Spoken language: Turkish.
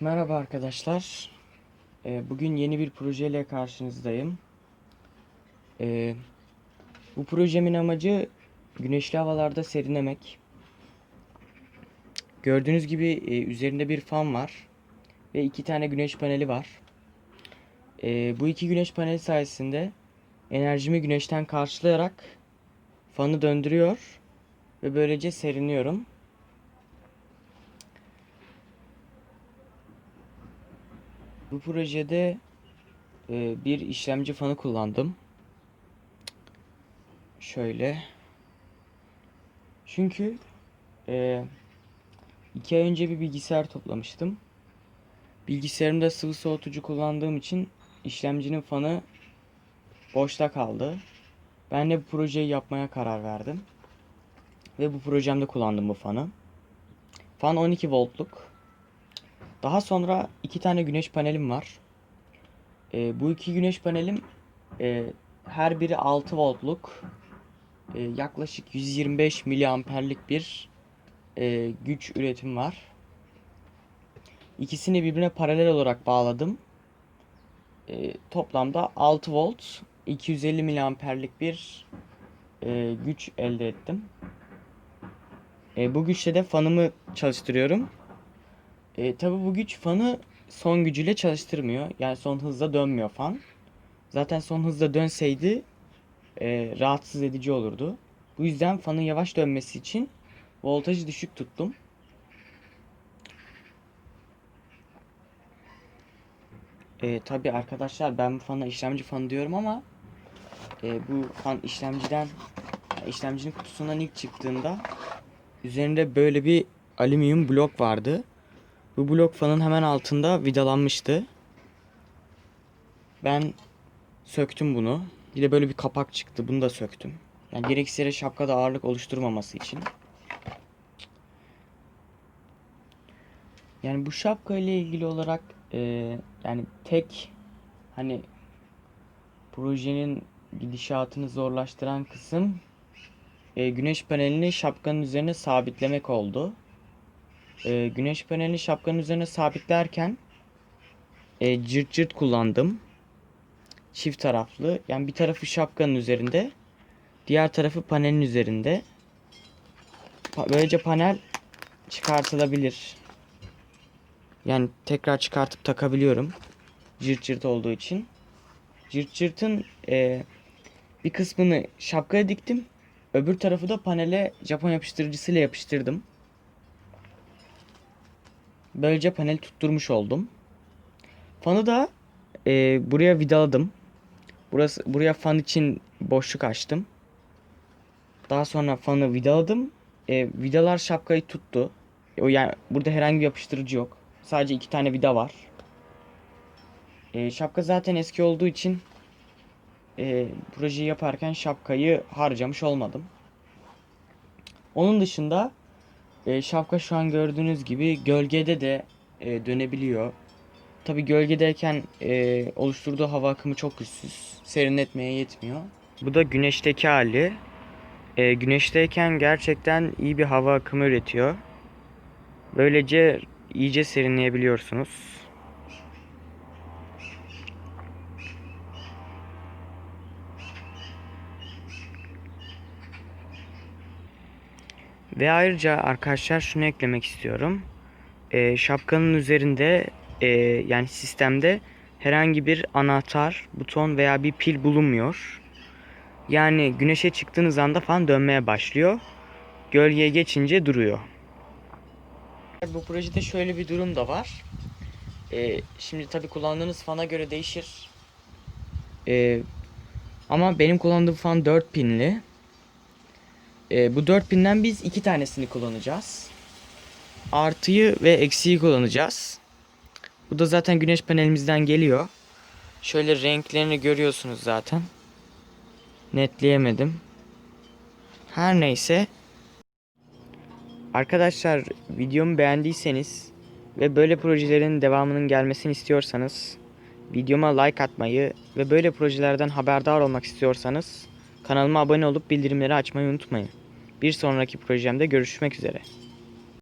Merhaba arkadaşlar. Ee, Bugün yeni bir projeyle karşınızdayım. Ee, Bu projemin amacı güneşli havalarda serinlemek. Gördüğünüz gibi e, üzerinde bir fan var ve iki tane güneş paneli var. Ee, Bu iki güneş paneli sayesinde enerjimi güneşten karşılayarak fanı döndürüyor ve böylece serinliyorum. Bu projede e, bir işlemci fanı kullandım. Şöyle. Çünkü e, iki ay önce bir bilgisayar toplamıştım. Bilgisayarımda sıvı soğutucu kullandığım için işlemcinin fanı boşta kaldı. Ben de bu projeyi yapmaya karar verdim. Ve bu projemde kullandım bu fanı. Fan 12 voltluk. Daha sonra iki tane güneş panelim var. Ee, bu iki güneş panelim e, her biri 6 voltluk e, yaklaşık 125 miliamperlik bir e, güç üretim var. İkisini birbirine paralel olarak bağladım. E, toplamda 6 volt 250 miliamperlik bir e, güç elde ettim. E, bu güçle de fanımı çalıştırıyorum. E, tabi bu güç fanı son gücüyle çalıştırmıyor. Yani son hızla dönmüyor fan. Zaten son hızla dönseydi e, rahatsız edici olurdu. Bu yüzden fanın yavaş dönmesi için voltajı düşük tuttum. E, tabi arkadaşlar ben bu fana işlemci fanı diyorum ama e, bu fan işlemciden işlemcinin kutusundan ilk çıktığında üzerinde böyle bir alüminyum blok vardı. Bu blok fanın hemen altında vidalanmıştı. Ben söktüm bunu. Bir de böyle bir kapak çıktı. Bunu da söktüm. Yani gereksiz yere şapkada ağırlık oluşturmaması için. Yani bu şapka ile ilgili olarak e, yani tek hani projenin gidişatını zorlaştıran kısım e, güneş panelini şapkanın üzerine sabitlemek oldu e, güneş panelini şapkanın üzerine sabitlerken e, cırt cırt kullandım. Çift taraflı. Yani bir tarafı şapkanın üzerinde. Diğer tarafı panelin üzerinde. Böylece panel çıkartılabilir. Yani tekrar çıkartıp takabiliyorum. Cırt cırt olduğu için. Cırt cırtın e, bir kısmını şapkaya diktim. Öbür tarafı da panele Japon yapıştırıcısıyla yapıştırdım. Böylece panel tutturmuş oldum. Fanı da e, buraya vidaladım. Burası buraya fan için boşluk açtım. Daha sonra fanı vidaladım. E, vidalar şapkayı tuttu. O yani burada herhangi bir yapıştırıcı yok. Sadece iki tane vida var. E, şapka zaten eski olduğu için e, projeyi yaparken şapkayı harcamış olmadım. Onun dışında e, şapka şu an gördüğünüz gibi gölgede de e, dönebiliyor. Tabi gölgedeyken e, oluşturduğu hava akımı çok güçsüz. Serinletmeye yetmiyor. Bu da güneşteki hali. E, güneşteyken gerçekten iyi bir hava akımı üretiyor. Böylece iyice serinleyebiliyorsunuz. Ve ayrıca arkadaşlar şunu eklemek istiyorum. Ee, şapkanın üzerinde e, yani sistemde herhangi bir anahtar, buton veya bir pil bulunmuyor. Yani güneşe çıktığınız anda falan dönmeye başlıyor. Gölgeye geçince duruyor. Bu projede şöyle bir durum da var. Ee, şimdi tabi kullandığınız fana göre değişir. Ee, ama benim kullandığım fan 4 pinli. E, bu 4000'den biz iki tanesini kullanacağız. Artıyı ve eksiği kullanacağız. Bu da zaten güneş panelimizden geliyor. Şöyle renklerini görüyorsunuz zaten. Netleyemedim. Her neyse. Arkadaşlar videomu beğendiyseniz ve böyle projelerin devamının gelmesini istiyorsanız videoma like atmayı ve böyle projelerden haberdar olmak istiyorsanız kanalıma abone olup bildirimleri açmayı unutmayın. Bir sonraki projemde görüşmek üzere.